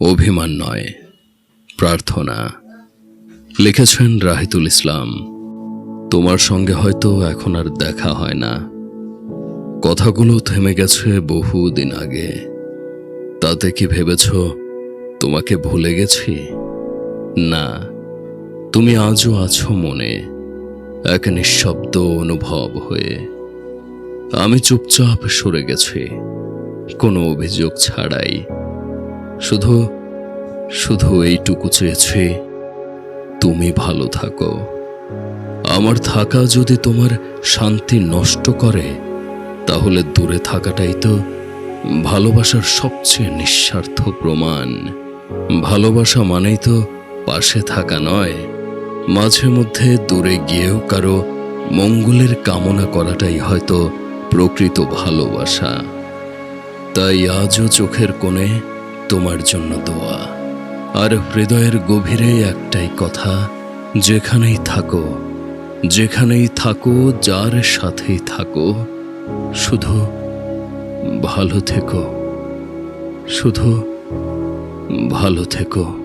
অভিমান নয়, প্রার্থনা। লিখেছেন রাহিতুল ইসলাম, তোমার সঙ্গে হয়তো এখন আর দেখা হয় না। কথাগুলো থেমে গেছে বহুদিন আগে। তাতে কি ভেবেছ তোমাকে ভুলে গেছি? না, তুমি আজও আছো মনে, এক নিঃশব্দ অনুভব হয়ে। আমি চুপচাপ সরে গেছি, কোনো অভিযোগ ছাড়াই। শুধু শুধু এইটুকু চেয়েছি, তুমি ভালো থাকো। আমার থাকা যদি তোমার শান্তি নষ্ট করে, তাহলে দূরে থাকাটাই তো ভালোবাসার সবচেয়ে নিঃস্বার্থ প্রমাণ। ভালোবাসা মানেই তো পাশে থাকা নয়, মাঝে মধ্যে দূরে গিয়েও কারও মঙ্গলের কামনা করাটাই হয়তো প্রকৃত ভালোবাসা। তাই আজও চোখের কোণে তোমার জন্য দোয়া। আর হৃদয়ের গভীরে একটাই কথা, যেখানেই থাকো যেখানেই থাকো, যার সাথেই থাকো, শুধু ভালো থেকো, শুধু ভালো থেকো।